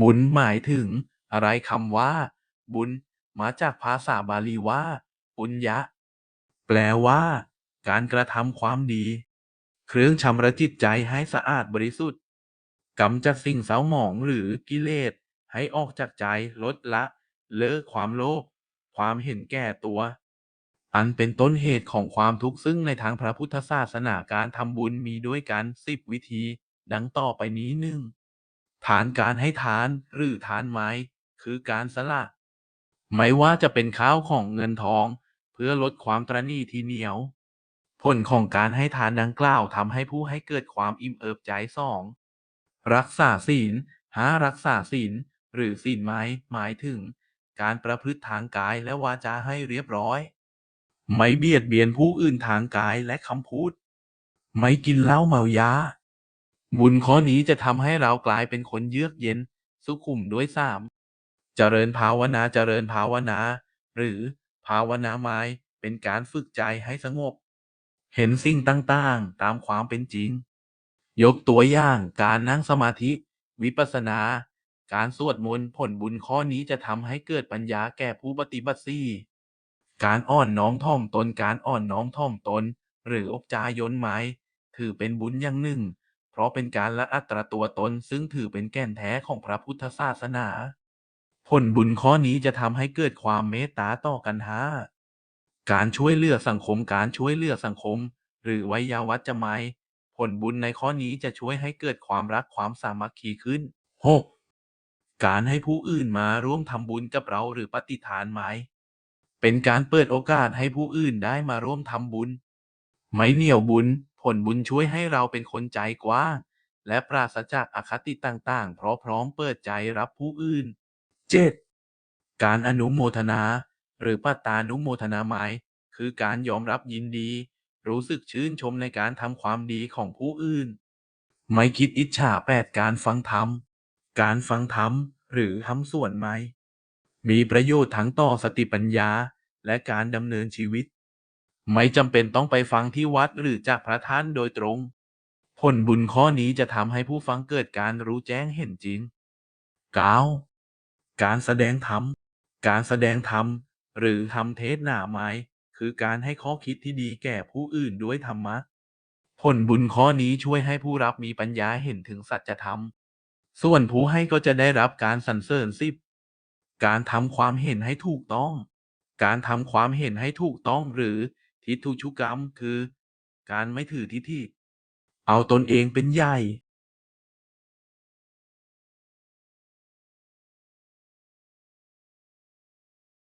บุญหมายถึง อะไรคำว่า บุญ มาจากภาษาบาลีว่า ปุญญะ แปลว่า การกระทำความดี เครื่องชำระจิตใจให้สะอาดบริสุทธิ์กำจัดสิ่งเศร้าหมองหรือกิเลส ให้ออกจากใจลดละ เลิกความโลภความเห็นแก่ตัว อันเป็นต้นเหตุของความทุกข์ซึ่งในทางพระพุทธศาสนาการทำบุญมีด้วยกันสิบวิธี ดังต่อไปนี้หนึ่ง ฐานการให้ทานหรือทานไม้ คือการสละไม่ว่าจะเป็นข้าวของเงินทอง เพื่อลดความตรณีที่เหนียว ผลของการให้ทานดังกล่าวทำให้ผู้ให้เกิดความอิ่มเอิบใจสองรักษาศีลหารักษาศีลหรือศีลไม้หมายถึง การประพฤติทางกายและวาจาให้เรียบร้อย ไม่เบียดเบียนผู้อื่นทางกายและคำพูด ไม่กินเหล้าเมายา บุญข้อนี้จะทำให้เรากลายเป็นคนเยือกเย็น สุขุมด้วยสามเจริญภาวนาเจริญภาวนา หรือภาวนาไม้เป็นการฝึกใจให้สงบ เห็นสิ่งต่างๆ ตามความเป็นจริง ยกตัวอย่างการนั่งสมาธิ วิปัสสนา การสวดมนต์ผลบุญข้อนี้จะทำให้เกิดปัญญาแก่ผู้ปฏิบัติสี่การอ่อนน้อมถ่อมตนการอ่อนน้อมถ่อมตน หรืออกจายนไม้ถือเป็นบุญอย่างหนึ่ง เพราะเป็นการละอัตราตัวตนซึ่งถือเป็นแก่นแท้ของพระพุทธศาสนา ผลบุญข้อนี้จะทำให้เกิดความเมตตาต่อกันห้าการช่วยเหลือสังคมการช่วยเหลือสังคม หรือไวยาวัจจะไมผลบุญในข้อนี้จะช่วยให้เกิดความรักความสามัคคีขึ้น 6. การให้ผู้อื่นมาร่วมทำบุญกับเราหรือปฏิทานไหม เป็นการเปิดโอกาสให้ผู้อื่นได้มาร่วมทำบุญ ไม่เหนี่ยวบุญ ลบุญช่วยให้เราเป็นคนใจกว้าง และปราศจากอคติต่างๆ เพราะพร้อมเปิดใจรับผู้อื่น 7. การอนุโมทนา หรือปัตตานุโมทนาหมาย คือการยอมรับยินดี รู้สึกชื่นชมในการทำความดีของผู้อื่น ไม่คิดอิจฉาแปดการฟังธรรม การฟังธรรม หรือทำส่วนไหมมีประโยชน์ทั้งต่อสติปัญญา และการดำเนินชีวิต ไม่จำเป็นต้องไปฟังที่วัดหรือจากพระท่านโดยตรง ผลบุญข้อนี้จะทำให้ผู้ฟังเกิดการรู้แจ้งเห็นจริง 9. การแสดงธรรม การแสดงธรรม หรือทำเทศนาไม้คือการให้ข้อคิดที่ดีแก่ผู้อื่นด้วยธรรมะ ผลบุญข้อนี้ช่วยให้ผู้รับมีปัญญาเห็นถึงสัจธรรม ส่วนผู้ให้ก็จะได้รับการสรรเสริญสิบ การทำความเห็นให้ถูกต้อง การทำความเห็นให้ถูกต้องหรือ ทิฏฐุชุกรรมคือ การไม่ถือทิฏฐิเอาตนเองเป็นใหญ่